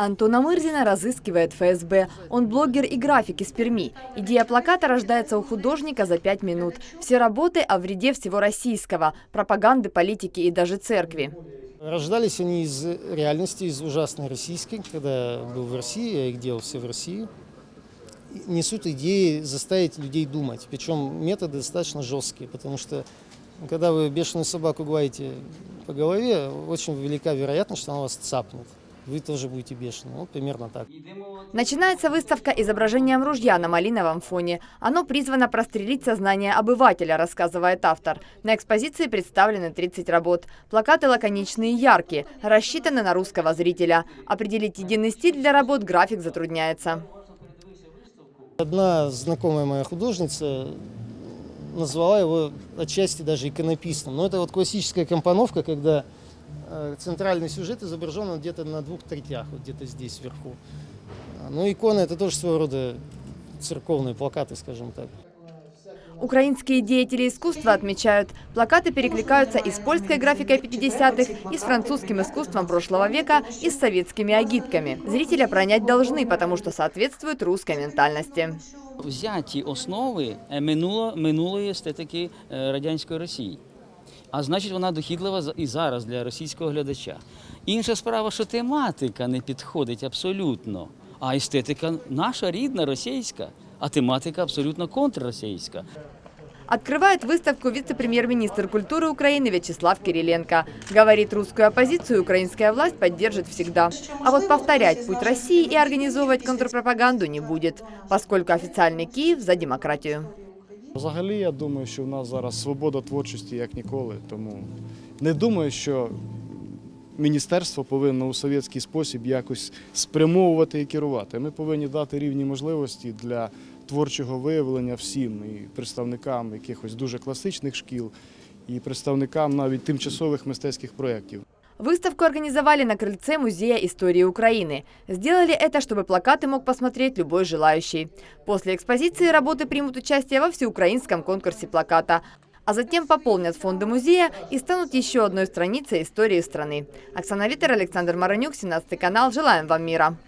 Антона Мырзина разыскивает ФСБ. Он блогер и график из Перми. Идея плаката рождается у художника за пять минут. Все работы о вреде всего российского, пропаганды, политики и даже церкви. Рождались они из реальности, из ужасной российской, когда был в России, я их делал все в России. Несут идеи заставить людей думать, причем методы достаточно жесткие, потому что когда вы бешеную собаку гладите по голове, очень велика вероятность, что она вас цапнет. Вы тоже будете бешеным. Вот примерно так. Начинается выставка изображением ружья на малиновом фоне. Оно призвано прострелить сознание обывателя, рассказывает автор. На экспозиции представлены 30 работ. Плакаты лаконичные и яркие, рассчитаны на русского зрителя. Определить единый стиль для работ график затрудняется. Одна знакомая моя художница назвала его отчасти даже иконописным. Но это вот классическая компоновка, когда центральный сюжет изображен он где-то на двух третях, вот где-то здесь вверху. А, Ну, иконы это тоже своего рода церковные плакаты, скажем так. Украинские деятели искусства отмечают, плакаты перекликаются и с польской графикой 50-х, и с французским искусством прошлого века, и с советскими агитками. Зрителя пронять должны, потому что соответствуют русской ментальности. взяті основи е, минуло, минулої естетики е, радянської Росії. А значить, вона дохідлива за- і зараз для російського глядача. Інша справа, що тематика не підходить абсолютно, а естетика наша рідна, російська, а тематика абсолютно контрросійська. Открывает выставку вице-премьер-министр культуры Украины Вячеслав Кириленко. Говорит, русскую оппозицию украинская власть поддержит всегда. А вот повторять путь России и организовывать контрпропаганду не будет, поскольку официальный Киев за демократию. Взагалі, я думаю, що в нас зараз свобода творчості як ніколи. Тому не думаю, що міністерство повинно у совєтський спосіб якось спрямовувати і керувати. Ми повинні дати рівні можливості для творчого виявлення всім і представникам якихось дуже класичних шкіл, і представникам навіть тимчасових мистецьких проєктів. Выставку организовали на крыльце Музея истории Украины. Сделали это, чтобы плакаты мог посмотреть любой желающий. После экспозиции работы примут участие во всеукраинском конкурсе плаката. А затем пополнят фонды музея и станут еще одной страницей истории страны. Оксана Витер, Александр Маранюк, 17 канал. Желаем вам мира.